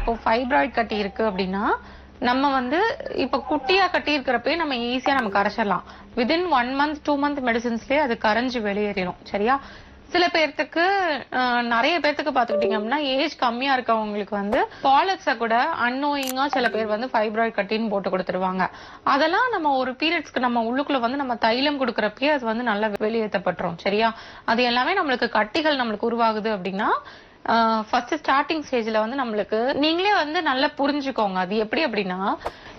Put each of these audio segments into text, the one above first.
இப்போ ஃபைப்ராய்ட் கட்டி இருக்கு அப்படின்னா நம்ம வந்து இப்ப குட்டியா கட்டி இருக்கிறப்பே நம்ம ஈஸியா நம்ம கரைச்சிடலாம் within one month two month மெடிசின்ஸ்லயே அது கரைஞ்சு வெளியேறிடும் சரியா? சில பேர்த்துக்கு நிறைய பேர்த்துக்கு பாத்துக்கிட்டீங்க அப்படின்னா ஏஜ் கம்மியா இருக்கவங்களுக்கு வந்து பாலக்ஸ கூட அன்னோயிங்கா சில பேர் வந்து ஃபைப்ராய்ட் கட்டின்னு போட்டு கொடுத்துருவாங்க. அதெல்லாம் நம்ம ஒரு பீரியட்ஸ்க்கு நம்ம உள்ளுக்குள்ள வந்து நம்ம தைலம் கொடுக்கறப்பயே அது வந்து நல்லா வெளியேற்றப்பட்டுரும் சரியா? அது எல்லாமே நம்மளுக்கு கட்டிகள் நம்மளுக்கு உருவாகுது அப்படின்னா ஃபர்ஸ்ட் ஸ்டார்டிங் ஸ்டேஜ்ல வந்து நம்மளுக்கு நீங்களே வந்து நல்லா புரிஞ்சுக்கோங்க. அது எப்படி அப்படின்னா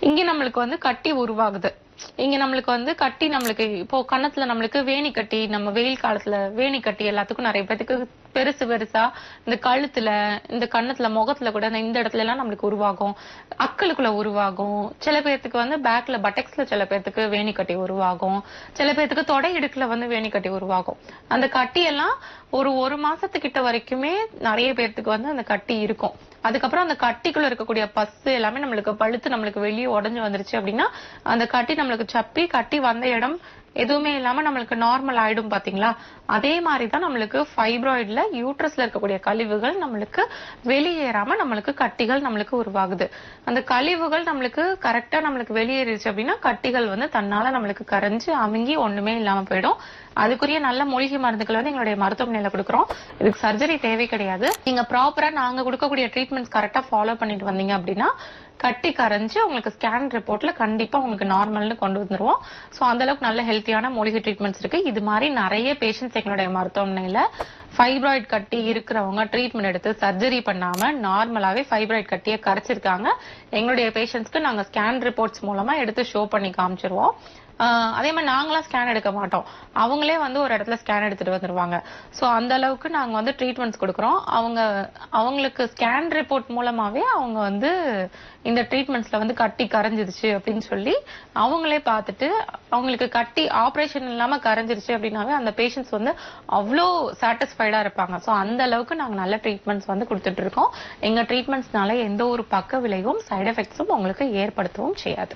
இங்க நம்மளுக்கு வந்து கட்டி உருவாகுது. இங்க நம்மளுக்கு வந்து கட்டி நம்மளுக்கு இப்போ கன்னத்துல நம்மளுக்கு வேணி கட்டி நம்ம வெயில் காலத்துல வேணி கட்டி எல்லாத்துக்கும் நிறைய பேத்துக்கு பெருசு பெருசா இந்த கழுத்துல இந்த கன்னத்துல முகத்துல கூட இந்த- இந்த இடத்துல எல்லாம் நம்மளுக்கு உருவாகும். அக்களுக்குள்ள உருவாகும். சில பேர்த்துக்கு வந்து பேக்ல பட்டெக்ஸ்ல சில பேர்த்துக்கு வேணி கட்டி உருவாகும். சில பேர்த்துக்கு தொடை இடுக்குல வந்து வேணி கட்டி உருவாகும். அந்த கட்டி எல்லாம் ஒரு ஒரு மாசத்துக்கிட்ட வரைக்குமே நிறைய பேர்த்துக்கு வந்து அந்த கட்டி இருக்கும். அதுக்கப்புறம் அந்த கட்டிக்குள்ள இருக்கக்கூடிய பசு எல்லாமே நம்மளுக்கு பழுத்து நம்மளுக்கு வெளியே உடைஞ்சு வந்துருச்சு அப்படின்னா அந்த கட்டி நம்மளுக்கு சப்பி கட்டி வந்த இடம் எதுவுமே இல்லாம நம்மளுக்கு நார்மல் ஆயிடும் பாத்தீங்களா? அதே மாதிரி தான் நம்மளுக்கு ஃபைப்ராய்டுல யூட்ரஸ்ல இருக்கக்கூடிய கழிவுகள் நம்மளுக்கு வெளியேறாம நம்மளுக்கு கட்டிகள் நம்மளுக்கு உருவாகுது. அந்த கழிவுகள் நம்மளுக்கு கரெக்டா நம்மளுக்கு வெளியேறிடுச்சு அப்படின்னா கட்டிகள் வந்து தன்னால நம்மளுக்கு கரைஞ்சு அமுங்கி ஒண்ணுமே இல்லாம போயிடும். அதுக்குரிய நல்ல மூலிகை மருந்துகள் வந்து எங்களுடைய மருத்துவமனையில கொடுக்குறோம். இதுக்கு சர்ஜரி தேவை கிடையாது. நீங்க ப்ராப்பரா நாங்க கொடுக்கக்கூடிய ட்ரீட்மெண்ட் கரெக்டா ஃபாலோ பண்ணிட்டு வந்தீங்க அப்படின்னா கட்டி கரைஞ்சு உங்களுக்கு ஸ்கேன் ரிப்போர்ட்ல கண்டிப்பா உங்களுக்கு நார்மல்னு கொண்டு வந்துருவோம். சோ அந்த அளவுக்கு நல்ல ஹெல்த்தியான மூலிகை ட்ரீட்மெண்ட்ஸ் இருக்கு. இது மாதிரி நிறைய பேஷண்ட்ஸ் எங்களுடைய மருத்துவமனையில ஃபைப்ராய்ட் கட்டி இருக்கிறவங்க ட்ரீட்மெண்ட் எடுத்து சர்ஜரி பண்ணாம நார்மலாவே ஃபைப்ராய்ட் கட்டியை கரைச்சிருக்காங்க. எங்களுடைய பேஷண்ட்ஸ்க்கு நாங்க ஸ்கேன் ரிப்போர்ட்ஸ் மூலமா எடுத்து ஷோ பண்ணி காமிச்சிருவோம். அதே மாதிரி நாங்களாம் ஸ்கேன் எடுக்க மாட்டோம். அவங்களே வந்து ஒரு இடத்துல ஸ்கேன் எடுத்துட்டு வந்துருவாங்க. ஸோ அந்த அளவுக்கு நாங்க வந்து ட்ரீட்மெண்ட்ஸ் கொடுக்குறோம். அவங்க அவங்களுக்கு ஸ்கேன் ரிப்போர்ட் மூலமாவே அவங்க வந்து இந்த ட்ரீட்மெண்ட்ஸ்ல வந்து கட்டி கரைஞ்சிருச்சு அப்படின்னு சொல்லி அவங்களே பார்த்துட்டு அவங்களுக்கு கட்டி ஆப்ரேஷன் இல்லாம கரைஞ்சிருச்சு அப்படின்னாவே அந்த பேஷண்ட்ஸ் வந்து அவ்வளோ சாட்டிஸ்ஃபைடா இருப்பாங்க. ஸோ அந்த அளவுக்கு நாங்க நல்ல ட்ரீட்மெண்ட்ஸ் வந்து கொடுத்துட்டு இருக்கோம். எங்க ட்ரீட்மெண்ட்ஸ்னால எந்த ஒரு பக்க விளைவும் சைடு எஃபெக்ட்ஸும் உங்களுக்கு ஏற்படுத்தவும் செய்யாது.